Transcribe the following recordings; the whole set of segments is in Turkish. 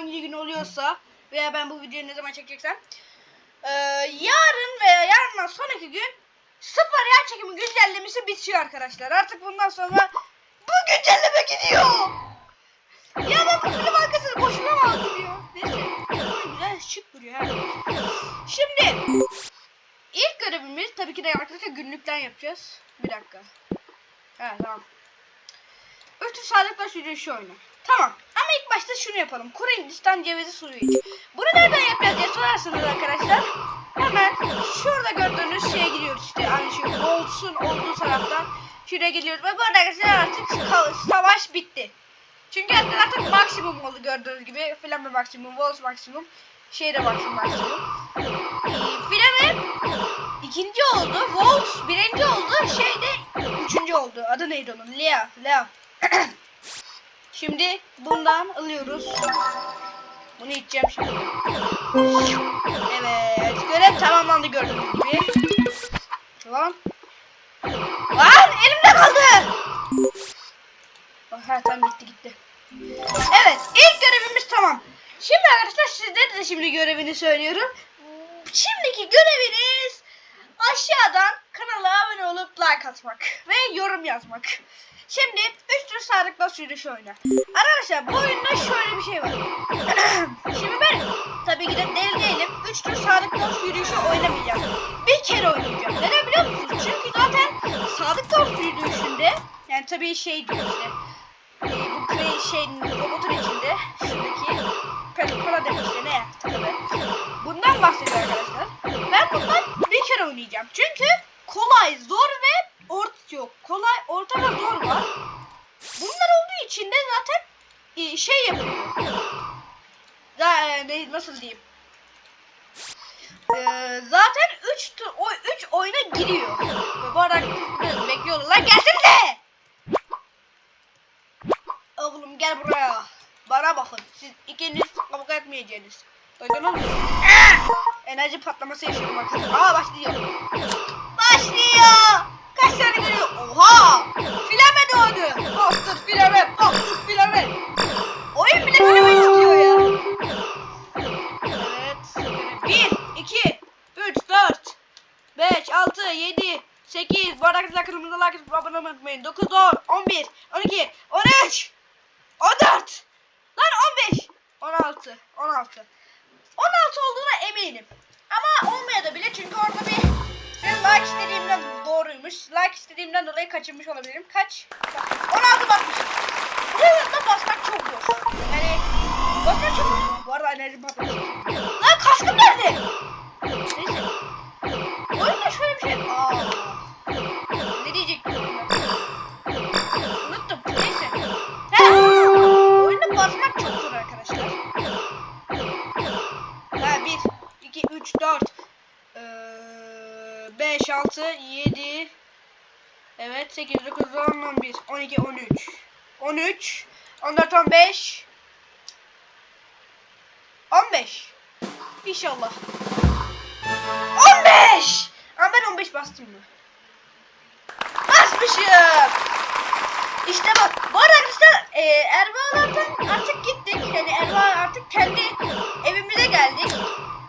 Hangi gün oluyorsa veya ben bu videoyu ne zaman çekeceksem eee, yarın veya yarından sonraki gün sıfır yer çekimi güncellemesi bitiyor arkadaşlar. Artık bundan sonra bu güncelleme gidiyor. Ya ben bu film arkasını boşuna mı aldım ya? Neyse. Güzel şık duruyor ha. Şimdi ilk görevimiz tabii ki de arkadaşlar günlükten yapacağız. Bir dakika. Evet tamam. Üçü sağlıkla sürüyor şu oyunu. Tamam. Ama ilk başta şunu yapalım. Kuru Hindistan cevizi suyu iç. Bunu nereden yapacağız diye sorarsanız arkadaşlar. Hemen şurada gördüğünüz şeye gidiyoruz işte. Hani şu Volts'un olduğu taraftan. Şuraya gidiyoruz. Ve bu arada arkadaşlar artık savaş bitti. Çünkü artık, maksimum oldu gördüğünüz gibi. Flamme maksimum, Volts maksimum. Şey de maksimum maksimum. Ee, Flamme ikinci oldu. Volts birinci oldu. Şey de üçüncü oldu. Adı neydi onun? Lea. Lea. Şimdi bundan alıyoruz. Bunu içeceğim şimdi. Evet. Görev tamamlandı gördüğünüz gibi. Tamam. Lan elimde kaldı. Oh, ha tamam gitti gitti. Evet ilk görevimiz tamam. Şimdi arkadaşlar sizlere de şimdi görevini söylüyorum. Şimdiki göreviniz aşağıdan kanala abone olup like atmak ve yorum yazmak. Şimdi 3 tür sağlıkla sürüş oyna. Arkadaşlar bu oyunda şöyle bir şey var. Şimdi ben tabii ki de deli değilim. 3 tür sağlıkla sürüşü oynamayacağım. Bir kere oynayacağım. Neden biliyor musunuz? Çünkü zaten sağlıkla sürüşünde yani tabii şey diyor işte. e, bu kre şeyin robotun içinde şuradaki demek işte ne tabii. Bundan bahsediyor arkadaşlar. Ben bundan bir kere oynayacağım. Çünkü kolay, zor ve ort yok. Kolay, orta ve zor var. Bunlar olduğu için de zaten e, şey yapıyor. E, ne, nasıl diyeyim? E, zaten 3 o 3 oyuna giriyor. Ve bu arada bekliyorlar. Lan gelsenize! Oğlum gel buraya. Bana bakın. Siz ikiniz kavga etmeyeceksiniz. Duydunuz! Enerji patlaması yaşıyorum. Aa başlıyor. Başlıyor. Tane geliyor? Oha! Filame doğdu. Bastır filame. Bastır filame. Oyun bile filame istiyor ya. Evet. 1, 2, 3, 4, 5, 6, 7, 8. Bu arada arkadaşlar kırmızı like atıp abone olmayı unutmayın. 9, 10, 11, 12, 13, 14. Lan 15, 16, 16. 16 olduğuna eminim. Ama olmaya da çünkü orada bir şey like istediğimden doğruymuş. Like istediğimden dolayı kaçırmış olabilirim. Kaç? Bak, 16 basmış. Buraya da basmak çok zor. Yani basmak çok zor. Bu arada enerji patlamış. Lan kaskım nerede? Neyse. Oyunda şöyle bir şey. Aa. 5, 6, 7, evet 8, 9, 10, 11, 12, 13, 13, 14, 15, 15. İnşallah. 15! Ama ben 15 bastım mı? Basmışım. İşte bak. Bu arada arkadaşlar e, Erbaa'lardan artık gittik. Yani Erbaa artık kendi evimize geldik.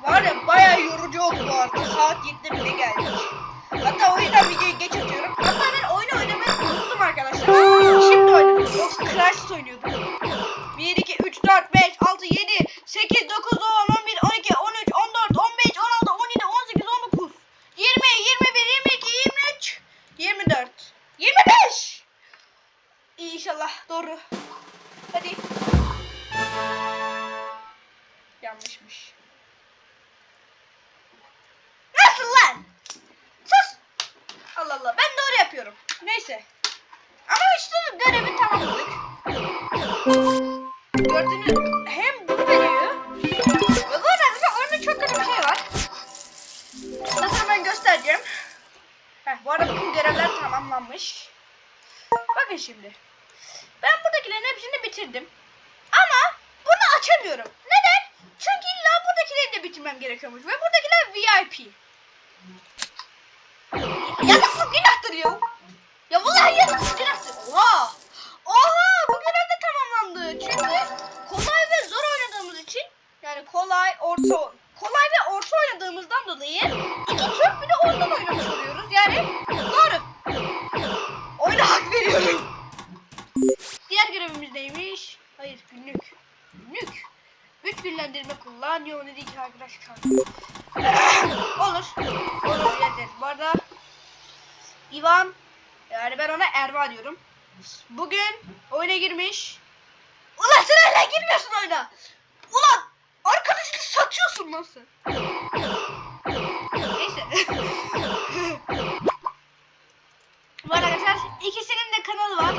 Var ya bayağı yorucu oldu bu arada. Saat 7'de bile geldik. Hatta o yüzden videoyu geç atıyorum. Hatta ben oyunu oynamayı unuttum arkadaşlar. Şimdi oynadım. Yoksa Crash oynuyordum. Tamamlanmış. Bakın şimdi. Ben buradakilerin hepsini bitirdim. Ama bunu açamıyorum. Neden? Çünkü illa buradakileri de bitirmem gerekiyormuş. Ve buradakiler VIP. Yazık günahtır ya. Ya vallahi yazık günahtır. Oha. Oha bu görev de tamamlandı. Çünkü kolay ve zor oynadığımız için yani kolay, orta kolay ve orta oynadığımızdan dolayı iki tur bir de oradan oynamış oluyoruz. Yani doğru. Hak veriyorum. Diğer görevimiz neymiş? Hayır günlük. Günlük. Güç birlendirme kullan. Yo ne ki arkadaş. Olur. Olur yeter. Bu arada İvan yani ben ona Erva diyorum. Bugün oyuna girmiş. Ulan sen hala girmiyorsun oyuna. Ulan arkadaşını satıyorsun sen. Neyse. İkisinin de kanalı var.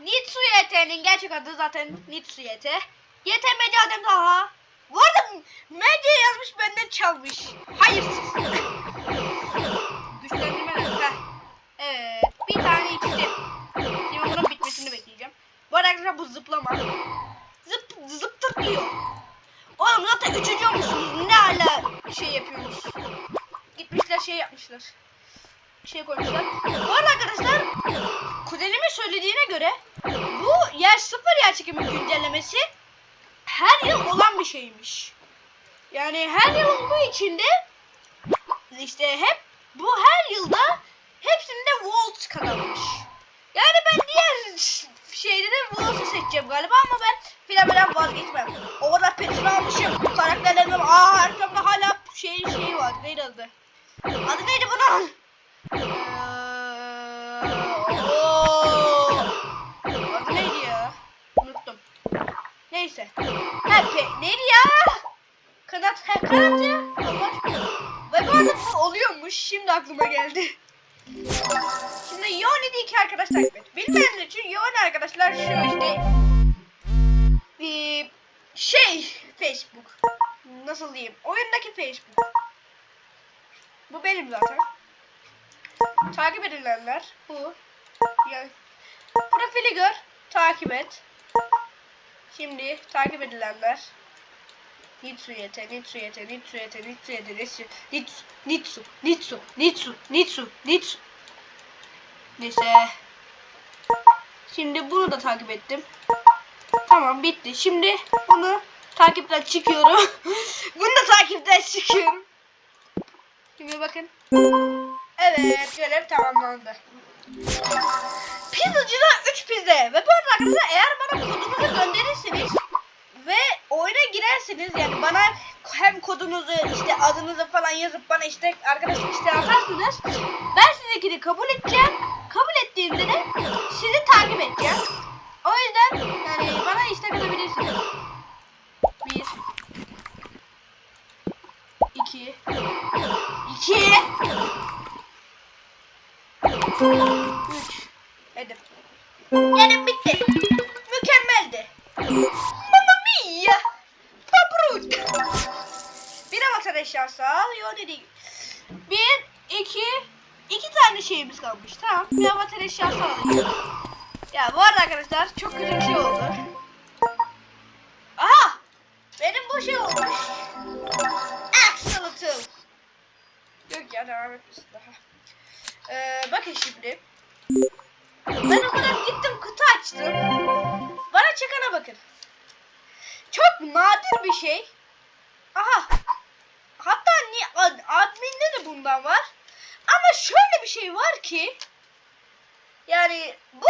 Nitsu YT'nin gerçek adı zaten Nitsu YT. YT Medya Adem Taha. Bu arada medya yazmış benden çalmış. Hayırsız. Güçlendirme? Heh. Evet. Bir tane içtim. Şimdi bunun bitmesini bekleyeceğim. Bu arada bu zıplama. Zıp zıptırlıyor. Oğlum zaten üçüncü olmuşsunuz. Ne hala şey yapıyorsunuz. Gitmişler şey yapmışlar. Şey koymuşlar. Bu arada arkadaşlar kuzenimin söylediğine göre bu yer sıfır yer çekimi güncellemesi her yıl olan bir şeymiş. Yani her yıl olduğu içinde işte hep bu her yılda hepsinde Volt kazanmış. Yani ben diğer şeyde de Volt'u seçeceğim galiba ama ben Filame'den vazgeçmem. O kadar petini almışım. Karakterlerime aa arkamda hala şey şey var. Neydi adı? Adı neydi bunun? Neydi ya? Unuttum. Neyse. Ha, pe ya? Kanat, ha kanat ya. Ve bu arada bu oluyormuş. Şimdi aklıma geldi. Şimdi Yoni değil ki arkadaş takip et. Bilmeyenler için Yoni arkadaşlar şu işte bir şey Facebook. Nasıl diyeyim? Oyundaki Facebook. Bu benim zaten. Takip edilenler bu. Yani profili gör, takip et. Şimdi takip edilenler Nitsu yete, Nitsu yete, Nitsu yete, Nitsu yete, Nitsu, Nitsu, Nitsu, Nitsu, Nitsu, Nitsu, Nitsu. Neyse. Şimdi bunu da takip ettim. Tamam bitti. Şimdi bunu takipten çıkıyorum. bunu da takipten çıkıyorum. Şimdi bakın. Evet görev tamamlandı. Pizzacıda 3 pizza. Ve bu arada arkadaşlar eğer bana kodunuzu gönderirseniz ve oyuna girersiniz yani bana hem kodunuzu işte adınızı falan yazıp bana işte arkadaşlık isteği atarsınız. Ben sizinkini kabul edeceğim. Kabul ettiğimde de sizi takip edeceğim. O yüzden yani bana istek atabilirsiniz. Bir. iki, iki, Üç. Edip. Yani bitti. Mükemmeldi. Mamma mia. Paprut. Bir avatar eşyası al. Yo dedi. Bir, iki, iki tane şeyimiz kalmış. Tamam. Bir avatar eşyası alayım. Ya bu arada arkadaşlar çok kötü bir şey oldu. Bundan var. Ama şöyle bir şey var ki yani bu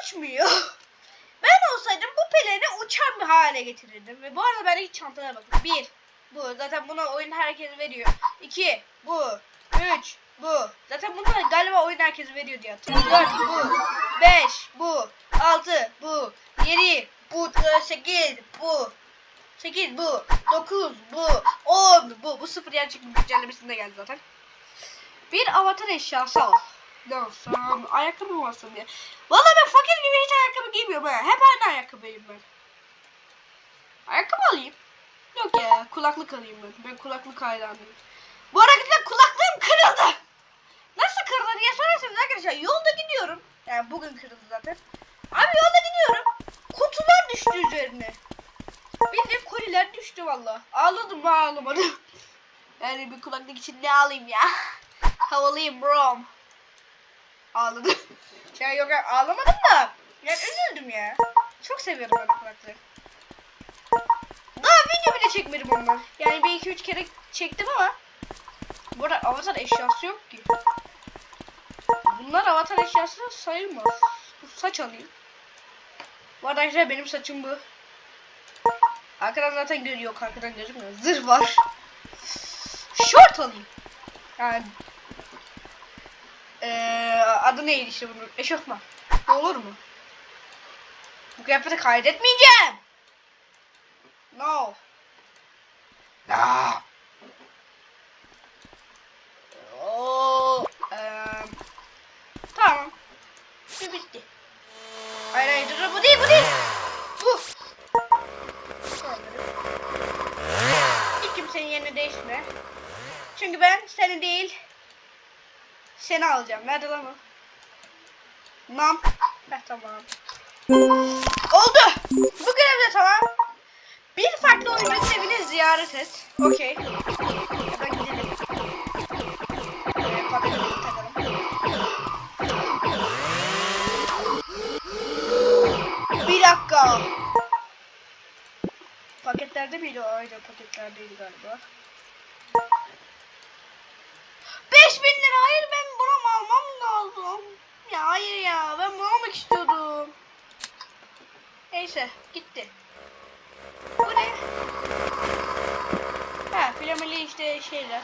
uçmuyor. Ben olsaydım bu pelerini uçan bir hale getirirdim. Ve bu arada ben ilk çantalara bakın. Bir, bu. Zaten bunu oyun herkes veriyor. İki, bu. Üç, bu. Zaten bunu galiba oyun herkes veriyor diye hatırlıyorum. Dört, bu. Beş, bu. 6 bu. 7 bu. 8 bu. 8 bu. 9 bu. 10 bu. Bu sıfır yer çıkmış güncellemesinde geldi zaten. Bir avatar eşyası al. Alsam? Ayakkabı alsam ya? Vallahi ben fakir gibi hiç ayakkabı giymiyorum ha. Hep aynı ayakkabıyım ben. Ayakkabı alayım. Yok ya kulaklık alayım ben. Ben kulaklık hayranıyım. Bu arada arkadaşlar kulaklığım kırıldı. Nasıl kırıldı diye sorarsanız arkadaşlar yolda gidiyorum. Yani bugün kırıldı zaten. Abi yolda gidiyorum. Kutular düştü üzerine. Bildiğin koliler düştü valla. Ağladım ağlamadım. Yani bir kulaklık için ne alayım ya? Havalıyım bro. Ağladım. Ya yok ağlamadım da. Yani üzüldüm ya. Çok seviyorum ben o kulaklığı. Daha video bile çekmedim ondan. Yani bir iki üç kere çektim ama. Bu arada avatar eşyası yok ki. Bunlar avatar eşyası sayılmaz. Saç alayım. Bu arada arkadaşlar benim saçım bu. Arkadan zaten görüyor. Arkadan gözükmüyor. Zırh var. Şort alayım. Yani ee, adı neydi işte bunun? Eşofman. Bu olur mu? Bu kıyafeti kaydetmeyeceğim. No. No. Oo, eee, tamam. Bu bitti. Hayır hayır dur bu değil bu değil. Bu. Hiç kimsenin yerini değişme. Çünkü ben seni değil seni alacağım. Nerede lan o? Nam. Heh tamam. Oldu. Bu görev de tamam. Bir farklı oyuncunun evini ziyaret et. Okey. Hemen gidelim. Ee. Bir dakika. Paketlerde miydi o? Aynen paketlerdeydi galiba. 5000 lira. Hayır ben bunu almam lazım. Ya hayır ya ben bunu almak istiyordum. Neyse gitti. Bu ne? Ha flameli işte şeyler.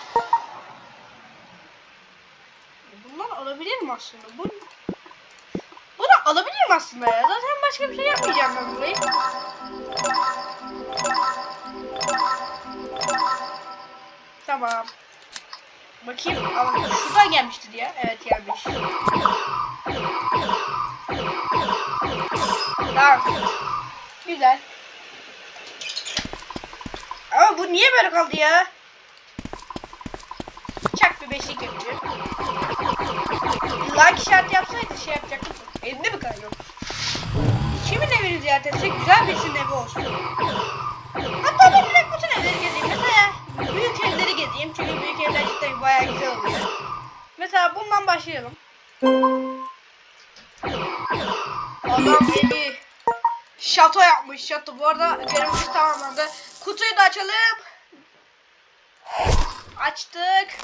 Bunlar alabilir mi aslında? Bu bunu alabilirim aslında ya. Zaten başka bir şey yapmayacağım ben burayı. Tamam. Bakayım. Şuradan gelmişti diye. Evet gelmiş. Tamam. Güzel. Ama bu niye böyle kaldı ya? Çak bir beşlik yapıyor. Like işareti yapsaydı şey yapacaktım. Elimde mi kalıyor? Kimin evini ziyaret etsek güzel birisinin evi olsun. Başlayalım. Adam evi şato yapmış şato. Bu arada görevimiz tamamlandı. Kutuyu da açalım. Açtık.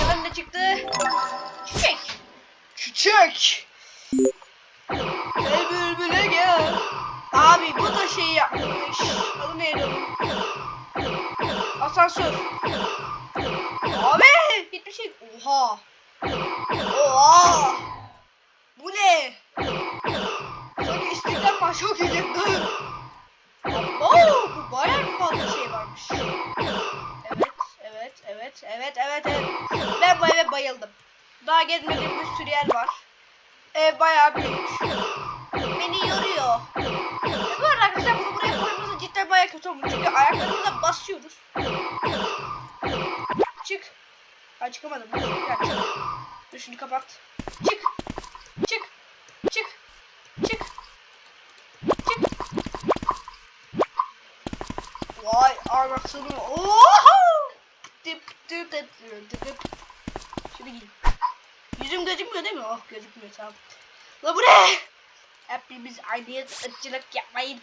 Yanım ne çıktı? Çiçek. Çiçek. Gel bülbüle gel. Abi bu da şey yapmış. Adı neydi? Asansör. Abi hiçbir şey. Oha. Oha. Bu ne? Sanki istiklal marşı okuyacaktı. Oo, bu bayağı bir fazla şey varmış. Evet, evet, evet, evet, evet, evet. Ben bu eve bayıldım. Daha gezmediğim bir sürü yer var. Ev bayağı büyük. Beni yoruyor. Bu arada arkadaşlar bunu buraya koymamız cidden bayağı kötü olmuş. Çünkü ayaklarımıza basıyoruz. Çıkamadım. Dur şunu kapat. Çık. Çık. Çık. Çık. Çık. Vay anasını. Oha! Dip dip dip dip dip. Şunu giyin. Yüzüm gözükmüyor değil mi? Oh gözükmüyor tamam. La bu ne? Hepimiz aynı ırkçılık yapmayın.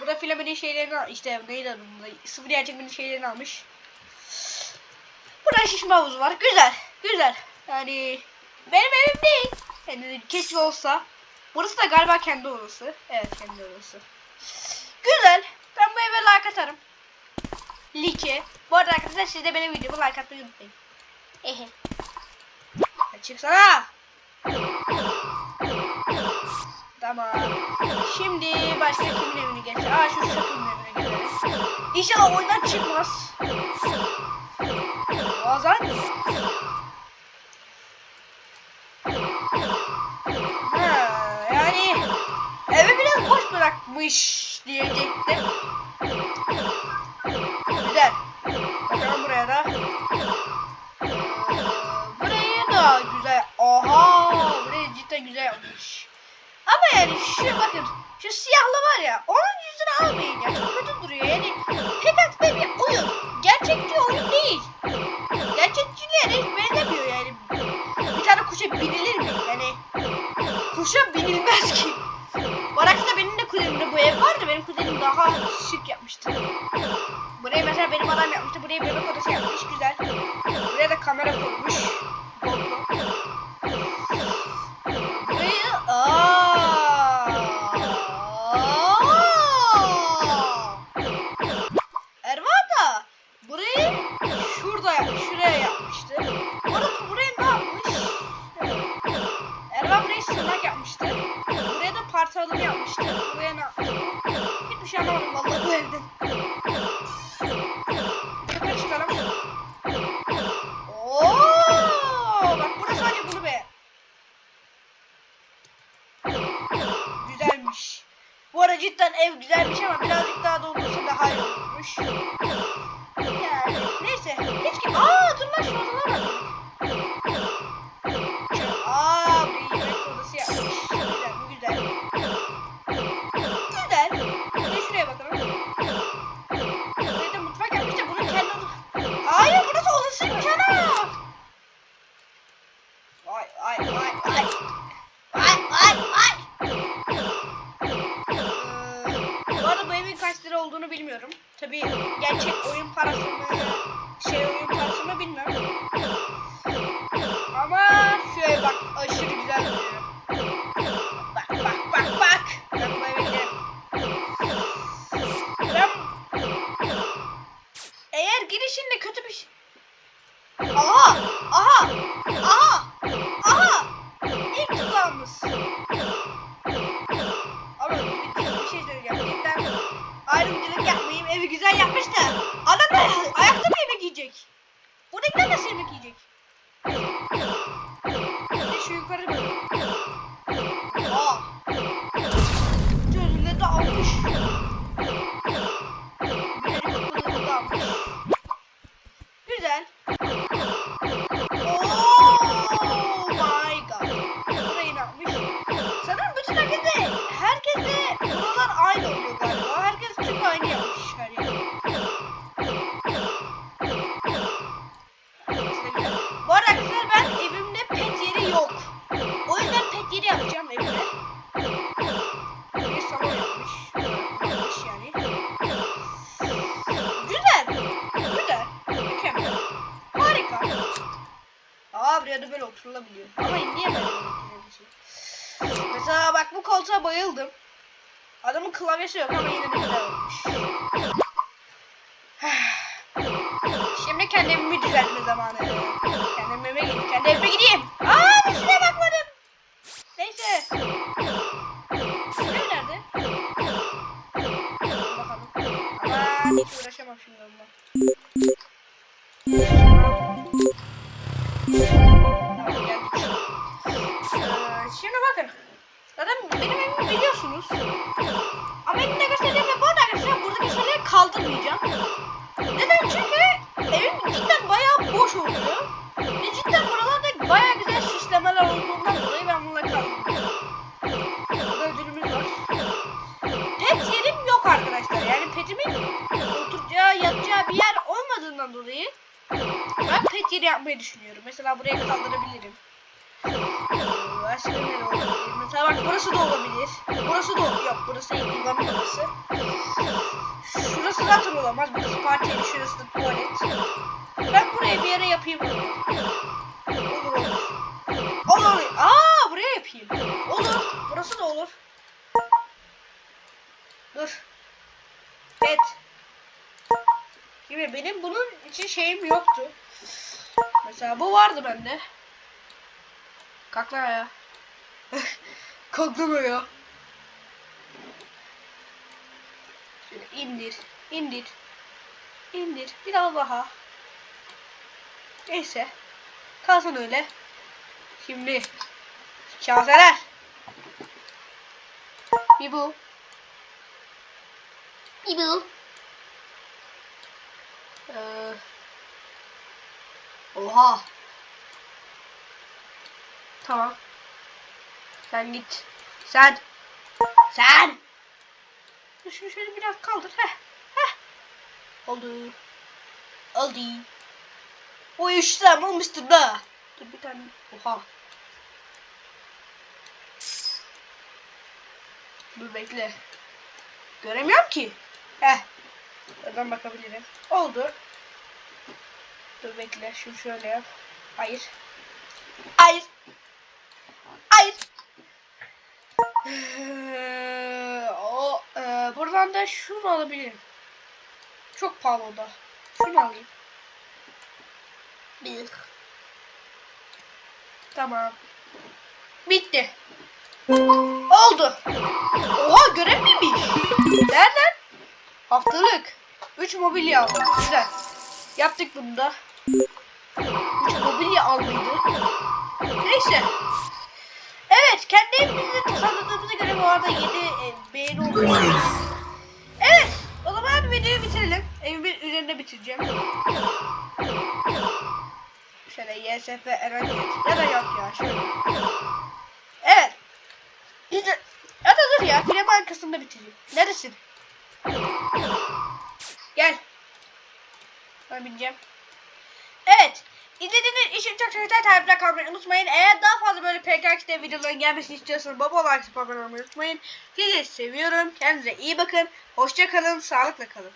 Bu da filmin şeylerini işte neydi adı bunda? Sıfır gerçekmenin şeylerini almış. Burada şişme havuzu var. Güzel. Güzel. Yani benim evim değil. Yani keşke olsa. Burası da galiba kendi odası. Evet kendi odası. Güzel. Ben bu eve like atarım. Like. Bu arada arkadaşlar siz de benim videomu like atmayı unutmayın. Ehe. Çıksana. Tamam. Şimdi başka kimin evine geçelim? Aa şu şapının evine geçelim. İnşallah oyundan çıkmaz. Bazen Ha, yani evi biraz boş bırakmış diyecektim. Güzel. Yani şu bakın. Şu siyahlı var ya. Onun yüzünü almayın ya. Çok kötü duruyor. Yani Pickaxe Baby oyun. Gerçekçi oyun değil. Gerçekçiliğe hiç benzemiyor yani. Bir tane kuşa binilir mi? Yani kuşa binilmez ki. Bu arada benim de kuzenimde bu ev vardı. Benim kuzenim daha şık yapmıştı. Burayı mesela benim adam yapmıştı. Buraya bebek odası yapmış. Güzel. Buraya da kamera koymuş. Arada cidden ev güzelmiş ama birazcık daha doldursa daha iyi olurmuş. Yani neyse. Hiç ki... Aa dur lan şu odalara Şimdi kendi evimi düzeltme zamanı. Kendi evime gideyim. Kendi evime gideyim. Aa bir şuraya bakmadım. Neyse. Ev nerede? Bakalım. Aman hiç uğraşamam şimdi onunla. Tamam geldik. Ee, şimdi bakın. Zaten benim evimi biliyorsunuz. Ama elimde gösterdiğim ve bu arkadaşlar buradaki şeyleri kaldırmayacağım. Neden? Çünkü petimin oturacağı, yatacağı bir yer olmadığından dolayı ben pet yeri yapmayı düşünüyorum. Mesela buraya kaldırabilirim. Başka ne? Mesela bak burası da olabilir. Burası da yok. Burası Eldivan'ın odası. Şurası zaten olamaz. Burası parti. Şurası da tuvalet. Ben buraya bir yere yapayım. Olur olur. Olur. Aa buraya yapayım. Olur. Burası da olur. Dur. Evet. Gibi benim bunun için şeyim yoktu. Mesela bu vardı bende. Kalk lan ya. Kalkmıyor ya. Şöyle indir, indir. İndir, biraz daha. Neyse. Kalsın öyle. Şimdi kaseler. Bir bu. Bir bu. Ee, oha. Tamam. Sen git. Sen. Sen. Şunu şöyle biraz kaldır. Heh. Heh. Oldu. Oldu. O işlem olmuştur da. Dur bir tane. Oha. Dur bekle. Göremiyorum ki. Heh. Oradan bakabilirim. Oldu. Dur bekle. Şunu şöyle yap. Hayır. Hayır. Hayır. Ee, o e, buradan da şunu alabilirim. Çok pahalı o da. Şunu alayım. Bir. Tamam. Bitti. Oldu. Oha görev miymiş? Nereden? Haftalık. 3 mobilya aldım. Güzel. Yaptık bunu da. 3 mobilya aldıydı. Neyse. Evet kendi evimizi tasarladığımıza göre bu arada 7 e, beğeni oldu. Evet. O zaman videoyu bitirelim. Evimin üzerinde bitireceğim. Şöyle YSF Eren ya da yok ya şöyle. Evet. Ya da dur ya film arkasında bitireyim. Neresin? Gel. Ben bineceğim. Evet. İzlediğiniz için çok teşekkürler. Takipte kalmayı unutmayın. Eğer daha fazla böyle PKK'de videoların gelmesini istiyorsanız baba olarak abone unutmayın. Sizi seviyorum. Kendinize iyi bakın. Hoşça kalın. Sağlıkla kalın.